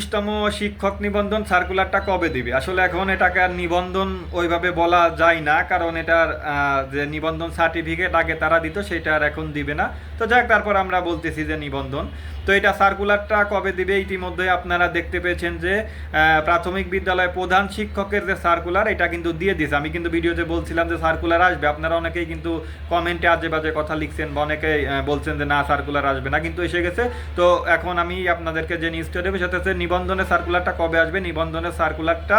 বিশতম শিক্ষক নিবন্ধন সার্কুলারটা কবে দিবে? আসলে এখন এটাকে নিবন্ধন ওইভাবে বলা যায় না, কারণ এটার যে নিবন্ধন সার্টিফিকেট আগে তারা দিত সেটা আর এখন দিবে না। তো যাক তারপর আমরা বলতেছি যে নিবন্ধন। তো এটা সার্কুলারটা কবে দিবে? ইতিমধ্যে আপনারা দেখতে পেয়েছেন যে প্রাথমিক বিদ্যালয় প্রধান শিক্ষকের যে সার্কুলার এটা কিন্তু দিয়ে দিয়েছে। আমি কিন্তু ভিডিওতে বলছিলাম যে সার্কুলার আসবে। আপনারা অনেকেই কিন্তু কমেন্টে আজে বাজে কথা লিখছেন বা অনেকেই বলছেন যে না সার্কুলার আসবে না, কিন্তু এসে গেছে। তো এখন আমি আপনাদেরকে যে নিউজটা দেবো, সেটা হচ্ছে নিবন্ধনের সার্কুলারটা কবে আসবে? নিবন্ধনের সার্কুলারটা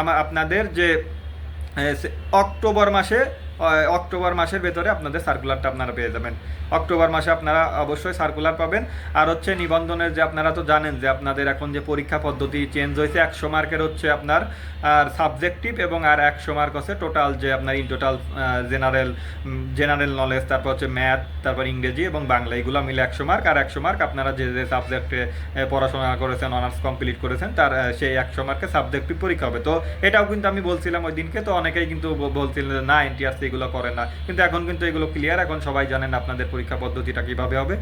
আমার আপনাদের যে অক্টোবর মাসে অক্টোবর মাসের ভেতরে আপনাদের সার্কুলারটা আপনারা পেয়ে যাবেন। অক্টোবর মাসে আপনারা অবশ্যই সার্কুলার পাবেন। আর হচ্ছে নিবন্ধনের যে আপনারা তো জানেন যে আপনাদের এখন যে পরীক্ষা পদ্ধতি চেঞ্জ হয়েছে, একশো মার্কের হচ্ছে আপনার, আর সাবজেক্টিভ এবং আর একশো মার্ক হচ্ছে টোটাল যে আপনার in total general general knowledge তারপর হচ্ছে ম্যাথ তারপর ইংরেজি এবং বাংলা, এগুলো মিলে একশো মার্ক। আর একশো মার্ক আপনারা যে যে সাবজেক্টে পড়াশোনা করেছেন অনার্স কমপ্লিট করেছেন, তার সেই একশো মার্কের সাবজেক্টিভ পরীক্ষা হবে। তো এটাও কিন্তু আমি বলছিলাম ওই দিনকে, তো অনেকেই কিন্তু বলছিলেন না, এনটিআরসি এগুলো করে না। কিন্তু এখন কিন্তু এগুলো ক্লিয়ার এখন সবাই জানেন আপনাদের পরীক্ষা পদ্ধতিটা কীভাবে হবে।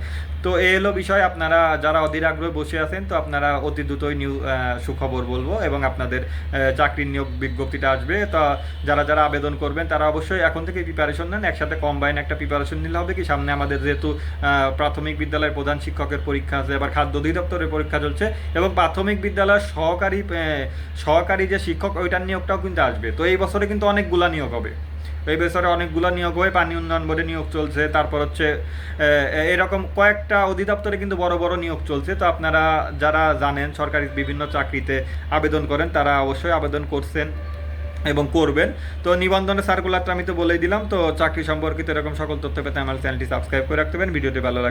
তো এই হলো বিষয়, আপনারা যারা অধীর আগ্রহে বসে আছেন, তো আপনারা অতি দ্রুতই নিউ সুখবর বলব এবং আপনাদের চাকরির নিয়োগ বিজ্ঞপ্তিটা আসবে। তা যারা যারা আবেদন করবেন, তারা অবশ্যই এখন থেকে প্রিপারেশন নেন। একসাথে কম্বাইন একটা প্রিপারেশন নিলে হবে কি? সামনে আমাদের যেহেতু প্রাথমিক বিদ্যালয়ের প্রধান শিক্ষকের পরীক্ষা আছে এবার খাদ্য অধিদপ্তরের পরীক্ষা চলছে এবং প্রাথমিক বিদ্যালয়ের সহকারী সহকারী যে শিক্ষক, ওইটার নিয়োগটাও কিন্তু আসবে। তো এই বছরে কিন্তু অনেকগুলা নিয়োগ হবে। এই বছরে অনেকগুলো নিয়োগ হয়ে, পানি উন্নয়ন বোর্ডে নিয়োগ চলছে, তারপর হচ্ছে এরকম কয়েকটা অধিদপ্তরে কিন্তু বড় বড় নিয়োগ চলছে। তো আপনারা যারা জানেন সরকারি বিভিন্ন চাকরিতে আবেদন করেন, তারা অবশ্যই আবেদন করছেন এবং করবেন। তো নিবন্ধনের সার্কুলারটা আমি তো বলেই দিলাম। তো চাকরি সম্পর্কিত এরকম সকল তথ্য পেতে আমার চ্যানেলটি সাবস্ক্রাইব করে রাখতে পারেন। ভিডিওটি ভালো লাগে